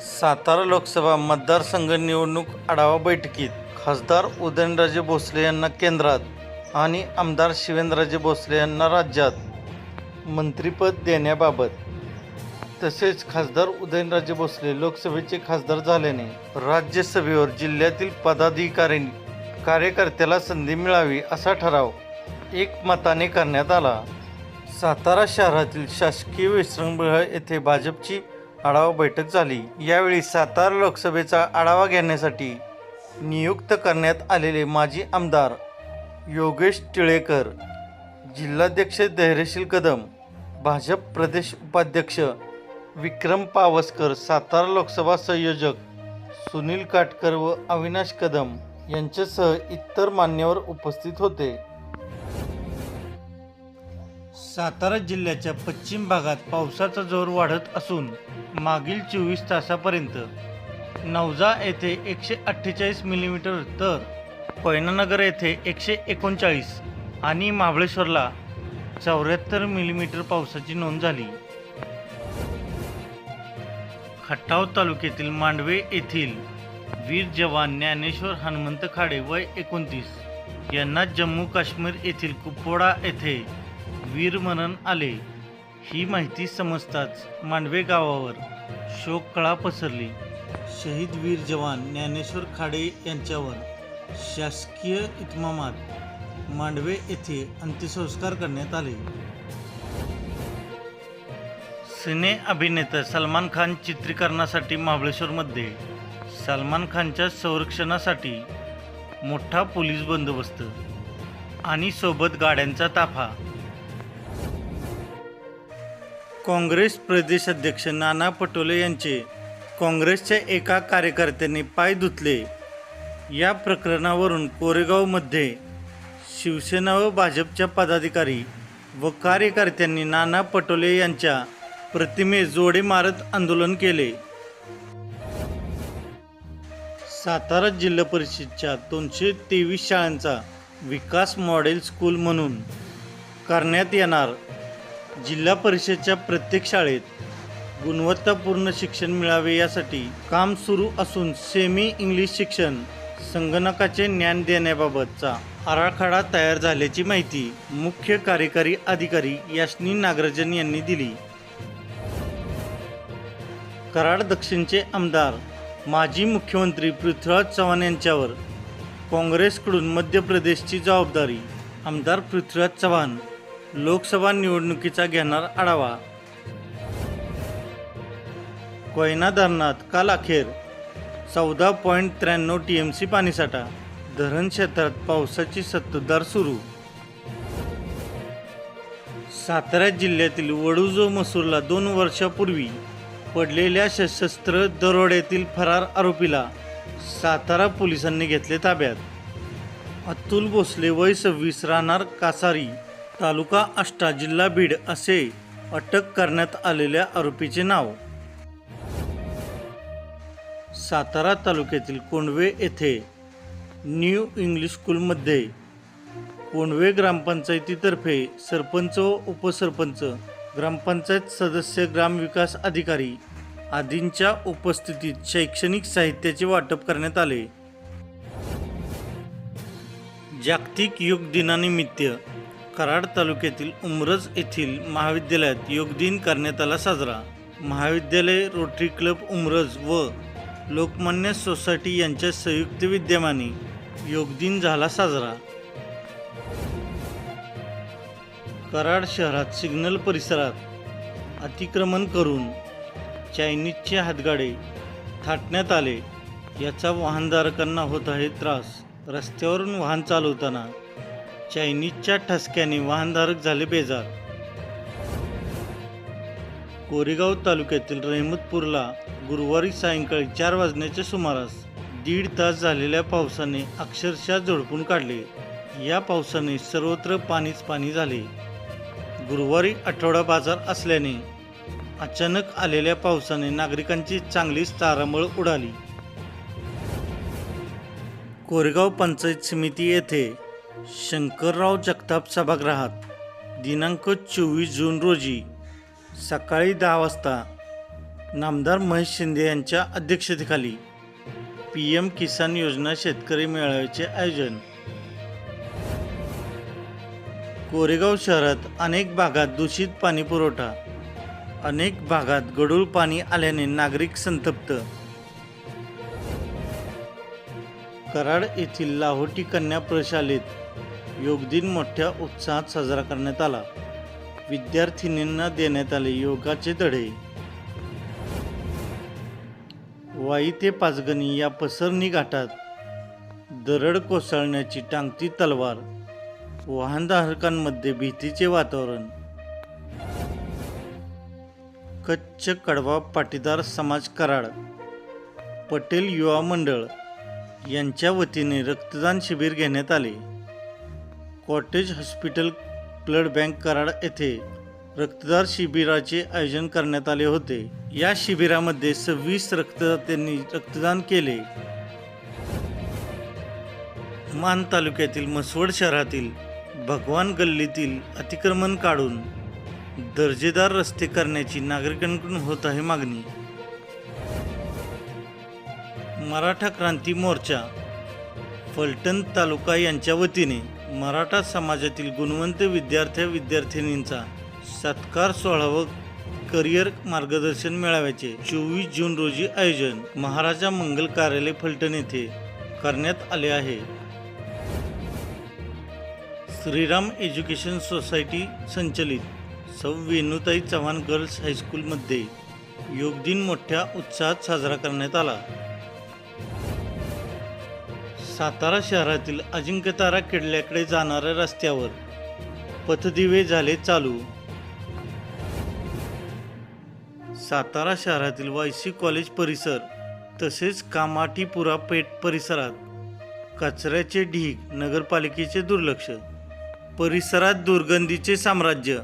सातारा लोकसभा मतदारसंघ निवडणूक आढावा बैठकीत खासदार उदयनराजे भोसले यांना केंद्रात आणि आमदार शिवेंद्रराजे भोसले यांना राज्यात मंत्रिपद देण्याबाबत. तसेच खासदार उदयनराजे भोसले लोकसभेचे खासदार झाल्याने राज्यसभेवर जिल्ह्यातील पदाधिकारी कार्यकर्त्याला संधी मिळावी असा ठराव एकमताने करण्यात आला. सातारा शहरातील शासकीय विश्रामगृह येथे भाजपची आढावा बैठक झाली. यावेळी सातारा लोकसभेचा आढावा घेण्यासाठी नियुक्त करण्यात आलेले माजी आमदार योगेश टिळेकर जिल्हाध्यक्ष धैर्यशील कदम भाजप प्रदेश उपाध्यक्ष विक्रम पावसकर सातारा लोकसभा संयोजक सुनील काटकर व अविनाश कदम यांच्यासह इतर मान्यवर उपस्थित होते. सातारा जिल्ह्याच्या पश्चिम भागात पावसाचा जोर वाढत असून मागील चोवीस तासापर्यंत नवजा येथे एकशे अठ्ठेचाळीस मिलीमीटर तर कोयनानगर येथे एकशे एकोणचाळीस आणि महाबळेश्वरला चौऱ्याहत्तर मिलीमीटर पावसाची नोंद झाली. खटाव तालुक्यातील मांडवे येथील वीर जवान ज्ञानेश्वर हनुमंत खाडे वय एकोणतीस यांना जम्मू काश्मीर येथील कुपवाडा येथे वीरमरण आले ही माहिती समजताच मांडवे गावावर शोककळा पसरली. शहीद वीर जवान ज्ञानेश्वर खाडे यांच्यावर शासकीय इतमामात मांडवे येथे अंत्यसंस्कार करण्यात आले. सिने अभिनेता सलमान खान चित्रीकरणासाठी महाबळेश्वरमध्ये सलमान खानच्या संरक्षणासाठी मोठा पोलीस बंदोबस्त आणि सोबत गाड्यांचा ताफा. काँग्रेस प्रदेश अध्यक्ष नाना पटोले यांचे काँग्रेसच्या एका कार्यकर्त्याने पाय धुतले. या प्रकरणावरून कोरेगावमध्ये शिवसेना व भाजपच्या पदाधिकारी व कार्यकर्त्यांनी नाना पटोले यांच्या प्रतिमे जोडे मारत आंदोलन केले. सातारा जिल्हा परिषदच्या दोनशे तेवीस शाळांचा विकास मॉडेल स्कूल म्हणून करण्यात येणार जिल्हा परिषदच्या प्रत्येक शाळेत गुणवत्तापूर्ण शिक्षण मिळावे यासाठी काम सुरू असून सेमी इंग्लिश शिक्षण संगणकाचे ज्ञान देण्याबाबतचा आराखडा तयार झाल्याची माहिती मुख्य कार्यकारी अधिकारी यास्नी नागराजन यांनी दिली. कराड दक्षिणचे आमदार माजी मुख्यमंत्री पृथ्वीराज चव्हाण यांच्यावर काँग्रेसकडून मध्य प्रदेशची जबाबदारी आमदार पृथ्वीराज चव्हाण लोकसभा निवडणुकीचा घेणार आढावा. कोयना धरणात काल अखेर चौदा पॉईंट त्र्याण्णव टी एम सी पाणीसाठा. धरण क्षेत्रात पावसाची सत्तधार सुरू. सातारा जिल्ह्यातील वडूजो मसूरला दोन वर्षापूर्वी पडलेल्या सशस्त्र दरोड्यातील फरार आरोपीला सातारा पोलिसांनी घेतले ताब्यात. अतुल भोसले वय सव्वीस राहणार कासारी तालुका आष्टा जिल्हा बीड असे अटक करण्यात आलेल्या आरोपीचे नाव. सातारा तालुक्यातील कोंडवे येथे न्यू इंग्लिश स्कूलमध्ये कोंडवे ग्रामपंचायतीतर्फे सरपंच व उपसरपंच ग्रामपंचायत सदस्य ग्रामविकास अधिकारी आदींच्या उपस्थितीत शैक्षणिक साहित्याचे वाटप करण्यात आले. जागतिक योग दिनानिमित्त कराड तालुक्यातील उमरज येथील महाविद्यालयात योग दिन करण्यात आला साजरा. महाविद्यालय रोटरी क्लब उमरज व लोकमान्य सोसायटी यांच्या संयुक्त विद्यमाने योग दिन झाला साजरा. कराड शहरात सिग्नल परिसरात अतिक्रमण करून चायनीजचे हातगाडे थाटण्यात आले. याचा वाहनधारकांना होत आहे त्रास. रस्त्यावरून वाहन चालवताना चायनीजच्या ठसक्याने वाहनधारक झाले बेजार. कोरेगाव तालुक्यातील रहमतपूरला गुरुवारी सायंकाळी चार वाजण्याच्या सुमारास दीड तास झालेल्या पावसाने अक्षरशः झोडपून काढले. या पावसाने सर्वत्र पाणीच पाणी झाले. गुरुवारी आठवडा बाजार असल्याने अचानक आलेल्या पावसाने नागरिकांची चांगलीच तारांबळ उडाली. कोरेगाव पंचायत समिती येथे शंकरराव जगताप सभागृहात दिनांक चोवीस जून रोजी सकाळी दहा वाजता नामदार महेश शिंदे यांच्या अध्यक्षतेखाली पी एम किसान योजना शेतकरी मेळाव्याचे आयोजन. कोरेगाव शहरात अनेक भागात दूषित पाणी पुरवठा अनेक भागात गढूळ पाणी आल्याने नागरिक संतप्त. कराड येथील लाहोटी कन्या प्रशालेत योगदिन मोठ्या उत्साहात साजरा करण्यात आला. विद्यार्थिनींना देण्यात आले योगाचे धडे. वाई ते पाचगणी या पसरणी घाटात दरड कोसळण्याची टांगती तलवार वाहनधारकांमध्ये भीतीचे वातावरण. कच्छ कडवा पाटीदार समाज कराड पटेल युवा मंडळ यांच्या वतीने रक्तदान शिबिर घेण्यात आले. Cottage hospital blood bank Karad येथे रक्तदार शिबिराचे आयोजन करण्यात आले होते. या शिबिरामध्ये सव्वीस रक्तदात्यांनी रक्तदान केले. मान तालुक्यातील मसवड शहरातील भगवान गल्लीतील अतिक्रमण काढून दर्जेदार रस्ते करण्याची नागरिकांकडून होत आहे मागणी. मराठा क्रांती मोर्चा फलटण तालुका यांच्या वतीने मराठा समाजातील गुणवंत विद्यार्थी विद्यार्थिनींचा सत्कार सोहळा व करिअर मार्गदर्शन मेळाव्याचे चोवीस जून रोजी आयोजन महाराजा मंगल कार्यालय फलटण येथे करण्यात आले आहे. श्रीराम एज्युकेशन सोसायटी संचलित सौ वेणुताई चव्हाण गर्ल्स हायस्कूलमध्ये योग दिन मोठ्या उत्साहात साजरा करण्यात आला. सातारा शहरातील अजिंक्यतारा किल्ल्याकडे जाणाऱ्या रस्त्यावर पथदिवे झाले चालू. सातारा शहरातील वायसी कॉलेज परिसर तसेच कामाठीपुरा पेठ परिसरात कचऱ्याचे ढीग नगरपालिकेचे दुर्लक्ष परिसरात दुर्गंधीचे साम्राज्य